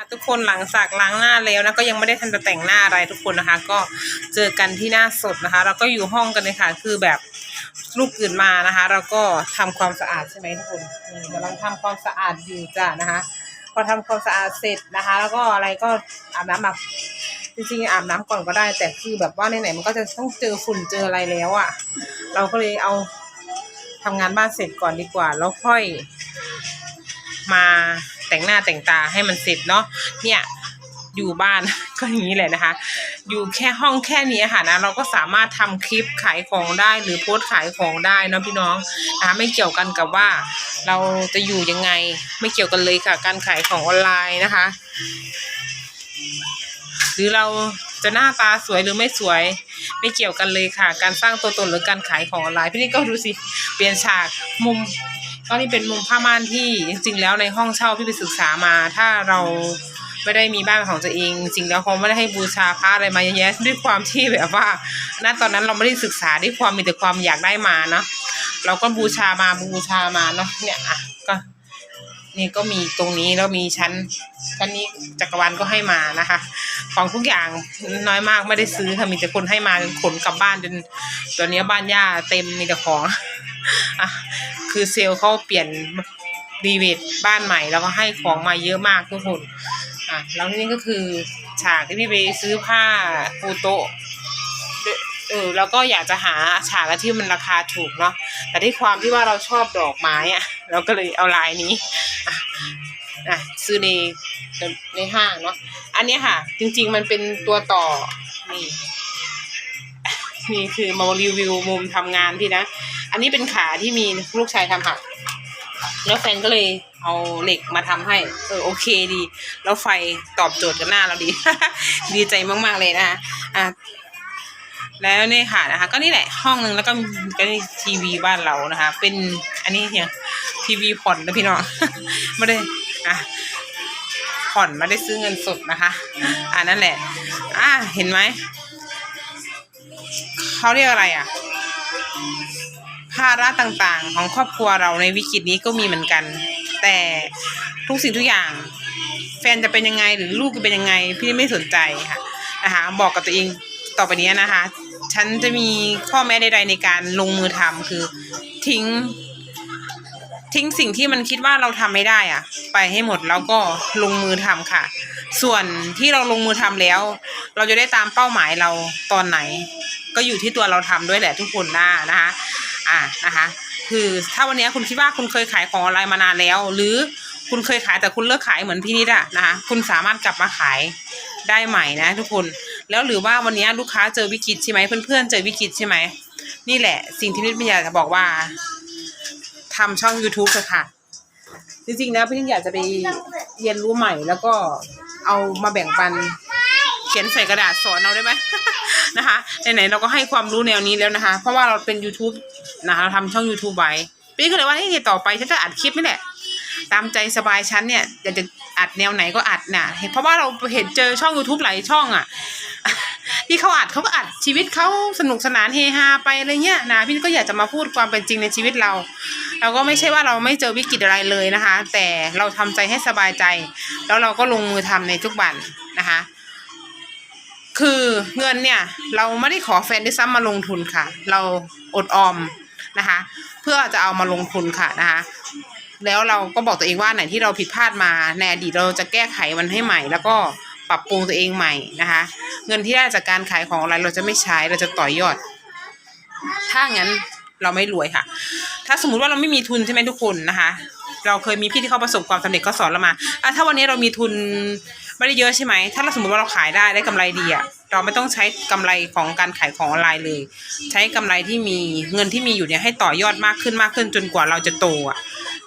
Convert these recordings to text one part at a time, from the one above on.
ค่ะทุกคนหลังจากล้างหน้าแล้วนะก็ยังไม่ได้ทันจะแต่งหน้าอะไรทุกคนนะคะ ก็เจอกันที่หน้าสดนะคะ เราก็อยู่ห้องกันเลยค่ะ คือแบบลูกตื่นมานะคะ เราก็ทำความสะอาดใช่ไหมทุกคนนี่กำลังทำความสะอาดอยู่จ้ะนะคะ พอทำความสะอาดเสร็จนะคะ แล้วก็อะไรก็อาบน้ำแบบจริงๆอาบน้ำก่อนก็ได้ แต่คือแบบว่าไหนๆมันก็จะต้องเจอฝุ่นเจออะไรแล้วอะ่ะ เราก็เลยเอาทำงานบ้านเสร็จก่อนดีกว่า แล้วค่อยมา แต่งหน้าแต่งตาให้มันเสร็จเนาะเนี่ยอยู่บ้าน ก็อย่างนี้แหละนะคะ อยู่แค่ห้องแค่นี้ค่ะนะเราก็สามารถทำคลิปขายของได้หรือโพสต์ขายของได้นะพี่น้องนะคะไม่เกี่ยวกันกับว่า เราจะอยู่ยังไงไม่เกี่ยวกันเลยค่ะ การขายของออนไลน์นะคะ หรือเราจะหน้าตาสวยหรือไม่สวย ไม่เกี่ยวกันเลยค่ะ การสร้างตัวตนหรือการขายของออนไลน์พี่นี่ก็ดูสิเปลี่ยนฉากมุม ก็นี่เป็นมุมผ้าม่านที่จริง ๆ แล้วในห้องเช่าที่ไปศึกษามา ถ้าเราไม่ได้มีบ้านของตัวเอง จริงแล้วเขาไม่ได้ให้บูชาพระอะไรมาเยอะแยะด้วยความที่แบบว่าณตอนนั้นเราไม่ได้ศึกษาด้วยความมีแต่ความอยากได้มาเนาะเราก็บูชามาบูชามาเนาะเนี่ยอะก็นี่ก็มีตรงนี้แล้วมีชั้นชั้นนี้จักรวาลก็ให้มานะคะ ของทุกอย่างน้อยมากไม่ได้ซื้อค่ะมีแต่คนให้มาจนขนกลับบ้านจนตอนนี้บ้านย่าเต็มมีแต่ของอะ คือเซลล์เขาเปลี่ยนรีเวทบ้านใหม่ แล้วก็ให้ของมาเยอะมากทุกคนอะแล้วนี่ก็คือฉากที่พี่ไปซื้อผ้าปูโตะเออแล้วก็อยากจะหาฉากที่มันราคาถูกเนาะแต่ที่ความที่ว่าเราชอบดอกไม้อะเราก็เลยเอาลายนี้อะอะซื้อในในห้างเนาะอันนี้ค่ะ จริง ๆ มันเป็นตัวต่อนี่นี่คือมารีวิวมุมทำงานพี่นะ อันนี้เป็นขาที่มีลูกชายทำหัก แล้วแฟนก็เลยเอาเหล็กมาทำให้ เออโอเคดี แล้วไฟตอบโจทย์กับหน้าเราดี ดีใจมากๆเลยนะคะอะแล้วนี่ค่ะนะคะ ก็นี่แหละห้องหนึ่งแล้วก็ก็นี่ทีวีบ้านเรานะคะ เป็นอันนี้เนี่ยทีวีผ่อนนะพี่น้องไม่ได้อะผ่อนไม่ได้ซื้อเงินสดนะคะอ่านั่นแหละ อะเห็นไหมเขาเรียกอะไรอะ ภาระต่างๆ ของครอบครัวเราในวิกฤตนี้ก็มีเหมือนกัน แต่ทุกสิ่งทุกอย่าง แฟนจะเป็นยังไงหรือลูกจะเป็นยังไง พี่ไม่สนใจค่ะนะคะบอกกับตัวเองต่อไปนี้นะคะ ฉันจะมีข้อแม้ใด ๆ ในการลงมือทำคือทิ้ง ทิ้งสิ่งที่มันคิดว่าเราทำไม่ได้อะไปให้หมดแล้วก็ลงมือทำค่ะ ส่วนที่เราลงมือทำแล้ว เราจะได้ตามเป้าหมายเราตอนไหน ก็อยู่ที่ตัวเราทำด้วยแหละทุกคนนะนะคะ อ่านะคะ คือถ้าวันนี้คุณคิดว่าคุณเคยขายของออนไลน์มานานแล้ว หรือคุณเคยขายแต่คุณเลิกขายเหมือนพี่นิดอะนะคะ คุณสามารถกลับมาขายได้ใหม่นะทุกคน แล้วหรือว่าวันนี้ลูกค้าเจอวิกฤตใช่ไหมเพื่อนๆเจอวิกฤตใช่ไหมนี่แหละ สิ่งที่นิดไม่อยากจะบอกว่าทำช่อง YouTube เถอะค่ะ จริงๆแล้วพี่นิดอยากจะไปเรียนรู้ใหม่แล้วก็เอามาแบ่งปัน เขียนใส่กระดาษสอนเราได้ไหมนะคะไหนๆเราก็ให้ความรู้แนวนี้แล้วนะคะ เพราะว่าเราเป็น YouTube นะคะเราทำช่อง YouTube ไว้พี่ก็เลยว่าให้ต่อไปฉันจะอัดคลิปนี่แหละตามใจสบายฉันเนี่ยอยากจะอัดแนวไหนก็อัดน่ะเพราะว่าเราเห็นเจอช่อง YouTube หลายช่องอะที่เขาอัดเขาก็อัดชีวิตเขาสนุกสนานเฮฮาไปอะไรเงี้ยนะพี่ก็อยากจะมาพูดความเป็นจริงในชีวิตเรา เราก็ไม่ใช่ว่าเราไม่เจอวิกฤตอะไรเลยนะคะ แต่เราทำใจให้สบายใจ แล้วเราก็ลงมือทำในทุกวันนะคะ คือเงินเนี่ย เราไม่ได้ขอแฟนด้วยซ้ำมาลงทุนค่ะ เราอดออม นะคะ เพื่อจะเอามาลงทุนค่ะนะคะแล้วเราก็บอกตัวเองว่าไหนที่เราผิดพลาดมาในอดีตเราจะแก้ไขมันให้ใหม่ แล้วก็ปรับปรุงตัวเองใหม่นะคะ เงินที่ได้จากการขายของอะไรเราจะไม่ใช้เราจะต่อยอด ถ้างั้นเราไม่รวยค่ะ ถ้าสมมุติว่าเราไม่มีทุนใช่ไหมทุกคนนะคะ เราเคยมีพี่ที่เขาประสบความสำเร็จเขาสอนเรามาอะถ้าวันนี้เรามีทุนไม่ได้เยอะใช่ไหมถ้าเราสมมติว่าเราขายได้ได้กำไรดีอะ เราไม่ต้องใช้กำไรของการขายของออนไลน์เลย ใช้กำไรที่มีเงินที่มีอยู่เนี่ยให้ต่อยอดมากขึ้นมากขึ้นจนกว่าเราจะโตอะ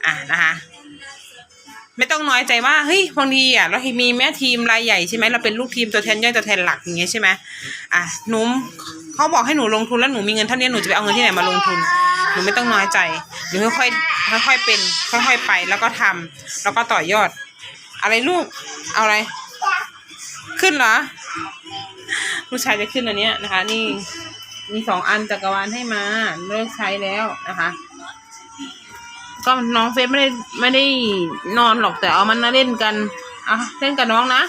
อะนะคะไม่ต้องน้อยใจว่าเฮ้ยบางทีอะเรามีแม่ทีมรายใหญ่ใช่ไหมเราเป็นลูกทีมตัวแทนย่อยตัวแทนหลักอย่างเงี้ยใช่ไหมอะหนูเขาบอกให้หนูลงทุนแล้วหนูมีเงินเท่านี้หนูจะไปเอาเงินที่ไหนมาลงทุนหนูไม่ต้องน้อยใจหนูค่อยๆค่อยๆเป็น ค่อยๆไปแล้วก็ทำแล้วก็ต่อยอด อะไรลูกเอาอะไร ขึ้นเหรอ ลูกชายจะขึ้นอันเนี้ยนะคะ นี่มีสองอันจักรวาลให้มาเลิกใช้แล้วนะคะ ก็น้องเฟซไม่ได้ไม่ได้นอนหรอกแต่เอามันมาเล่นกันออะเล่นกับน้องนะ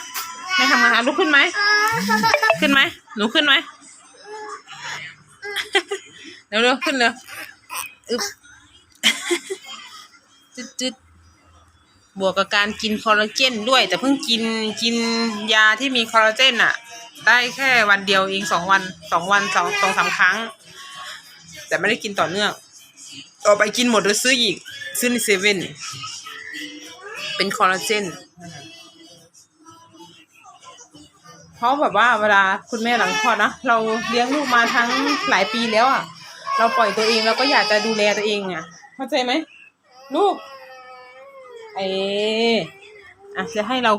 ไม่ทำงานอะลุกขึ้นไหมขึ้นไหมหนูขึ้นไหมเร็วเร็วขึ้นเร็วอึ๊บจึ๊ดจึ๊ดบวกกับการกินคอลลาเจนด้วย แต่เพิ่งกินกินยาที่มีคอลลาเจนอะ ได้แค่วันเดียวเองสองวันสองวันสองสองสามครั้ง แต่ไม่ได้กินต่อเนื่อง ต่อไปกินหมดแล้วซื้ออีก ซื้อในเซเว่นเป็นคอลลาเจนเพราะแบบว่าเวลาคุณแม่หลังคลอดนะเราเลี้ยงลูกมาทั้งหลายปีแล้วอะ เราปล่อยตัวเองเราก็อยากจะดูแลตัวเองอะ เข้าใจไหมลูกเออะจะให้เรา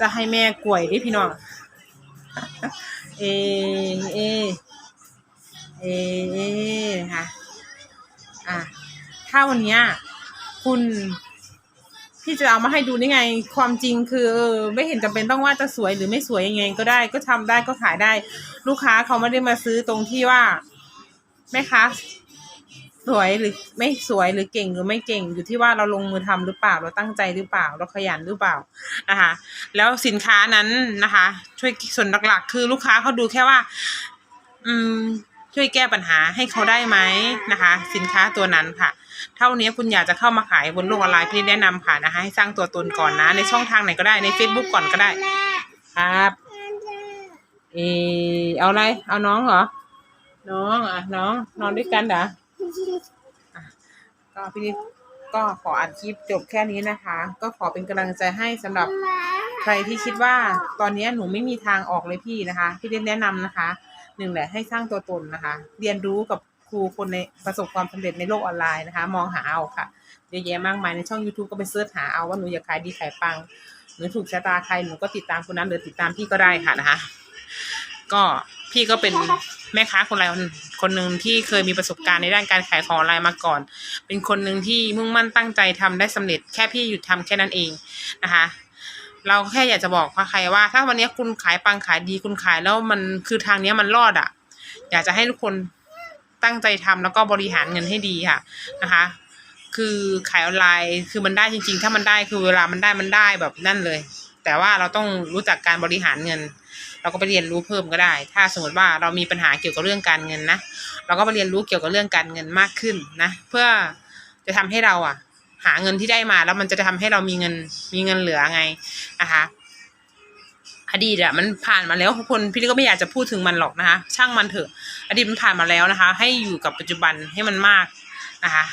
จะให้แม่กล้วยดิพี่น้อง เอเอ เอ เอ ค่ะ อะ ถ้าวันเนี้ยคุณพี่จะเอามาให้ดูนี่ไง ความจริงคืออไม่เห็นจำเป็นต้องว่าจะสวยหรือไม่สวยยังไง ก็ได้ ก็ทำได้ก็ขายได้ ลูกค้าเขาไม่ได้มาซื้อตรงที่ว่าแม่ค้า สวยหรือไม่สวยหรือเก่งหรือไม่เก่งอยู่ที่ว่าเราลงมือทำหรือเปล่าเราตั้งใจหรือเปล่า เราขยันหรือเปล่านะคะแล้วสินค้านั้นนะคะ ช่วยส่วนหลักๆ คือลูกค้าเขาดูแค่ว่า อืม ช่วยแก้ปัญหาให้เขาได้ไหมนะคะ สินค้าตัวนั้นค่ะ เท่านี้คุณอยากจะเข้ามาขายบนโลกออนไลน์พี่แนะนำค่ะนะคะ ให้สร้างตัวตนก่อนนะ ในช่องทางไหนก็ได้ใน Facebook ก่อนก็ได้ ครับเออเอาอะไร เอาน้องเหรอ น้องอะน้องนอนด้วยกันเหรอ ก็พี่นิดก็ขออัดคลิปจบแค่นี้นะคะ ก็ขอเป็นกำลังใจให้สำหรับใครที่คิดว่าตอนนี้หนูไม่มีทางออกเลยพี่นะคะ พี่เล่นแนะนำนะคะหนึ่งแหละให้สร้างตัวตนนะคะ เรียนรู้กับครูคนในประสบความสำเร็จในโลกออนไลน์นะคะ มองหาเอาค่ะเยอะแยะมากมายในช่อง YouTube ก็ไปเสิร์ชหาเอาว่าหนูอยากขายดีขายปังหรือถูกชะตาใครหนูก็ติดตามคนนั้นหรือติดตามพี่ก็ได้ค่ะนะคะ ก็พี่ก็เป็นแม่ค้าคนไรคนหนึ่งที่เคยมีประสบการณ์ในด้านการขายของออนไลน์มาก่อน เป็นคนหนึ่งที่มุ่งมั่นตั้งใจทำได้สำเร็จ แค่พี่หยุดทำแค่นั้นเองนะคะ เราแค่อยากจะบอกใครว่า ถ้าวันนี้คุณขายปังขายดีคุณขายแล้วมันคือทางนี้มันรอดอะ่ะ อยากจะให้ทุกคนตั้งใจทำแล้วก็บริหารเงินให้ดีค่ะนะคะคือขายออนไลน์คือมันได้จริง ๆ ถ้ามันได้คือเวลามันได้มันได้แบบนั่นเลย แต่ว่าเราต้องรู้จักการบริหารเงิน เราก็ไปเรียนรู้เพิ่มก็ได้ ถ้าสมมติว่าเรามีปัญหาเกี่ยวกับเรื่องการเงินนะ เราก็ไปเรียนรู้เกี่ยวกับเรื่องการเงินมากขึ้นนะ เพื่อจะทำให้เราอะ หาเงินที่ได้มาแล้วมันจะทำให้เรามีเงินมีเงินเหลือไงนะคะอดีตอะมันผ่านมาแล้วคนพี่ก็ไม่อยากจะพูดถึงมันหรอกนะคะ ช่างมันเถอะ อดีตมันผ่านมาแล้วนะคะ ให้อยู่กับปัจจุบันให้มันมากนะคะ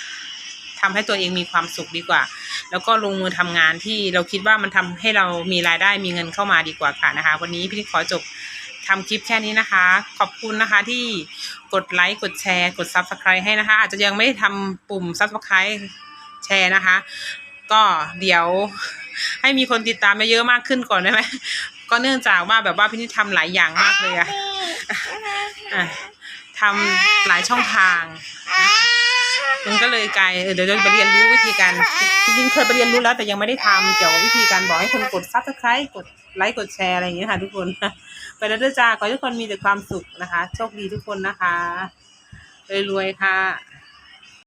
ทำให้ตัวเองมีความสุขดีกว่า แล้วก็ลงมือทำงานที่เราคิดว่ามันทำให้เรามีรายได้มีเงินเข้ามาดีกว่าค่ะนะคะ วันนี้พี่ขอจบทำคลิปแค่นี้นะคะ ขอบคุณนะคะที่กดไลค์กดแชร์กด subscribe ให้นะคะ อาจจะยังไม่ได้ทำปุ่ม subscribe แชร์นะคะ ก็เดี๋ยวให้มีคนติดตามเยอะมากขึ้นก่อนได้ไหมก็เนื่องจากว่าแบบว่าพี่นิดทำหลายอย่างมากเลยอะอะทำหลายช่องทาง มันก็เลยกลายเออเดี๋ยวจะไปเรียนรู้วิธีการจริงๆเคยไปเรียนรู้แล้วแต่ยังไม่ได้ทำเกี่ยวกับวิธีการบอกให้คนกดซับสไครต์กดไลค์กดแชร์อะไรอย่างเงี้ยค่ะ ทุกคน ไปแล้วด้วยจ้าขอให้ทุกคนมีแต่ความสุขนะคะ โชคดีทุกคนนะคะรวยๆค่ะ